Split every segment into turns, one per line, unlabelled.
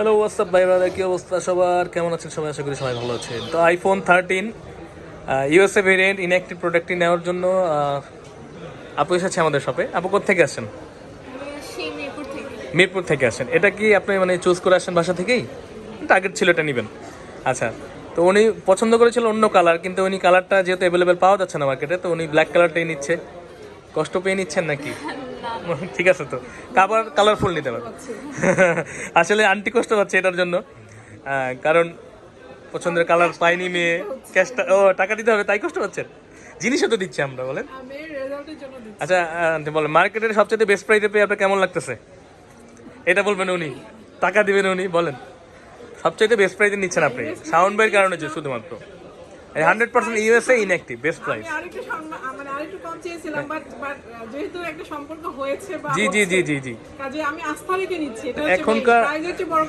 Hello WhatsApp ভাই brother কি অবস্থা সবার? কেমন আছেন সবাই? আশা করি সবাই ভালো আছেন। তো iPhone thirteen USA variant inactive প্রোডাক্টটি নেওয়ার জন্য আপু এসেছে আমাদের শপে আপু থেকে আসেন?
মিরপুর থেকে।
মিরপুর থেকে আসেন। এটা কি আপনি মানে চুজ করে আসেন বাসা থেকেই? টার্গেট ছিল এটা নেবেন। আচ্ছা তো উনি পছন্দ করেছিল অন্য কালার কিন্তু উনি কালারটা যেহেতু অ্যাভেলেবেল পাওয়া যাচ্ছে না মার্কেটে তো উনি ব্ল্যাক কালারটাই নিচ্ছে। কষ্ট পেয়ে নিচ্ছেন নাকি? ঠিক আছে তো। কাবার কালারফুল নিতে পারবেন আসলে আন্টি কষ্ট পাচ্ছে এটার জন্য। কারণ পছন্দের কালার পাইনি মেয়ে। ক্যাশটা ও টাকা দিতে হবে তাই কষ্ট পাচ্ছেন জিনিসও তো দিচ্ছি আমরা বলেন। আচ্ছা আন্টি বলেন মার্কেটের সবচেয়ে বেস্ট প্রাইসে পেয়ে আপনার কেমন লাগতেছে? এটা বলবেন উনি। টাকা দিবেন উনি বলেন। সবচাইতে বেস্ট প্রাইসে নিচ্ছেন আপনি। সাউন্ড বাইর কারণে শুধুমাত্র। Hundred percent USA inactive best price জি জি জি জি জি। এখনকার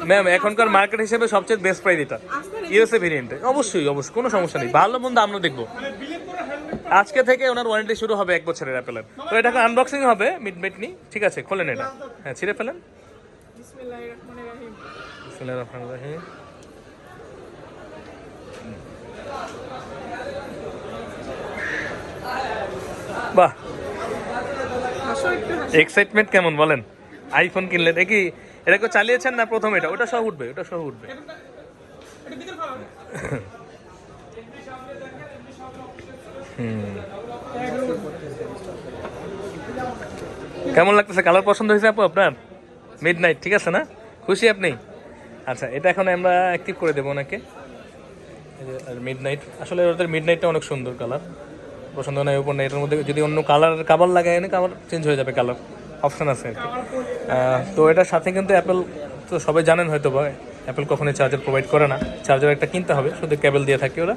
ম্যাম এখনকার মার্কেট হিসেবে সবচেয়ে বেস্ট প্রাইস এটা।
আস্থা রেখে
ইউএসএ ভেরিয়েন্টে অবশ্যই অবশ্যই কোনো সমস্যা নেই। ভালো মন্দ আমরা দেখব। আজকে থেকে ওনার ওয়ারেন্টি শুরু হবে এক বছরের অ্যাপেলের তো এটাকে আনবক্সিং হবে মিড ঠিক আছে খোলেন এটা। হ্যাঁ ছিঁড়ে ফেলেন।
বিসমিল্লাহির রহমানির রহিম।
বিসমিল্লাহির রহমানির রহিম। বাহ। এক্সাইটমেন্ট কেমন বলেন? আইফোন কিনলেন এ কি এটা কেউ চালিয়েছেন না প্রথম এটা? ওটা সহ উঠবে ওটা সহ উঠবে। কেমন লাগতেছে? কালার পছন্দ হয়েছে আপু আপনার? মিড নাইট ঠিক আছে না? খুশি আপনি? আচ্ছা এটা এখন আমরা অ্যাক্টিভ করে দেবো ওনাকে। মিড নাইট আসলে ওদের মিড নাইটটা অনেক সুন্দর কালার পছন্দ নয় উপর না এটার মধ্যে যদি অন্য কালার কাবার লাগায় এনে কাবার চেঞ্জ হয়ে যাবে কালার অপশান আছে। তো এটার সাথে কিন্তু অ্যাপেল তো সবাই জানেন হয়তো বা অ্যাপেল কখনোই চার্জার প্রোভাইড করে না। চার্জার একটা কিনতে হবে, শুধু কেবল দিয়ে থাকে ওরা।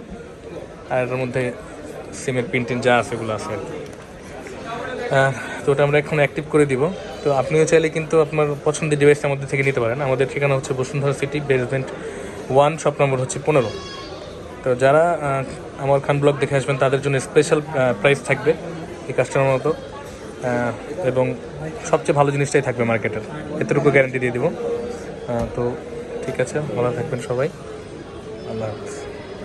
আর এটার মধ্যে সিমের পিন টিন যা আছে এগুলো আছে আর কি। তো ওটা আমরা এখন অ্যাক্টিভ করে দিব। তো আপনিও চাইলে কিন্তু আপনার পছন্দের ডিভাইসটার মধ্যে থেকে নিতে পারেন। আমাদের ঠিকানা হচ্ছে Bashundhara city basement one shop নম্বর হচ্ছে পনেরো। তো যারা আমার খান ব্লগ দেখে আসবেন, তাদের জন্য স্পেশাল প্রাইস থাকবে এই কাস্টমার মতো। এবং সবচেয়ে ভালো জিনিসটাই থাকবে মার্কেটের এতটুকু গ্যারান্টি দিয়ে দিব। তো ঠিক আছে, ভালো থাকবেন সবাই। আল্লাহ হাফিজ।